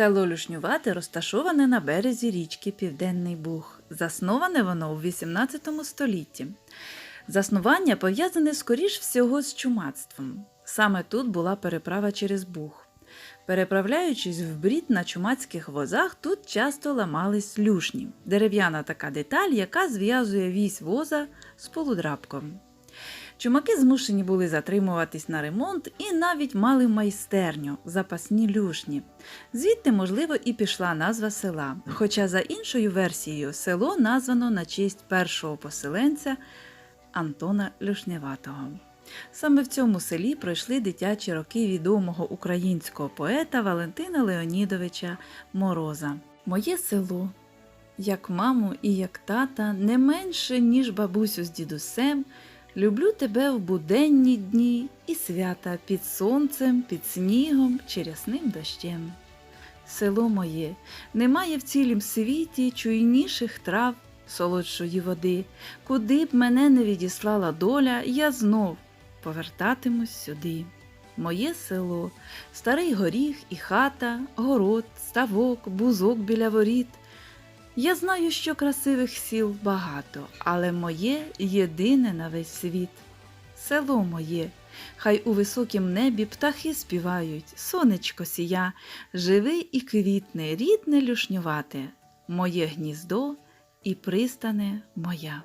Село Люшнювати розташоване на березі річки Південний Буг. Засноване воно у 18 столітті. Заснування пов'язане скоріш всього з чумацтвом. Саме тут була переправа через Буг. Переправляючись в брід на чумацьких возах, тут часто ламались люшні дерев'яна така деталь, яка зв'язує вісь воза з полудрабком. Чумаки змушені були затримуватись на ремонт і навіть мали майстерню запасні люшні. Звідти, можливо, і пішла назва села. Хоча, за іншою версією, село названо на честь першого поселенця Антона Люшневатого. Саме в цьому селі пройшли дитячі роки відомого українського поета Валентина Леонідовича Мороза. Моє село, як маму і як тата, не менше, ніж бабусю з дідусем, люблю тебе в буденні дні і свята під сонцем, під снігом, чи рясним дощем. Село моє, немає в цілім світі чуйніших трав, солодшої води, куди б мене не відіслала доля, я знов повертатимусь сюди. Моє село, старий горіх і хата, город, ставок, бузок біля воріт. Я знаю, що красивих сіл багато, але моє єдине на весь світ. Село моє, хай у високім небі птахи співають, сонечко сія, живий і квітне, рідне люшнювате, моє гніздо і пристане моя.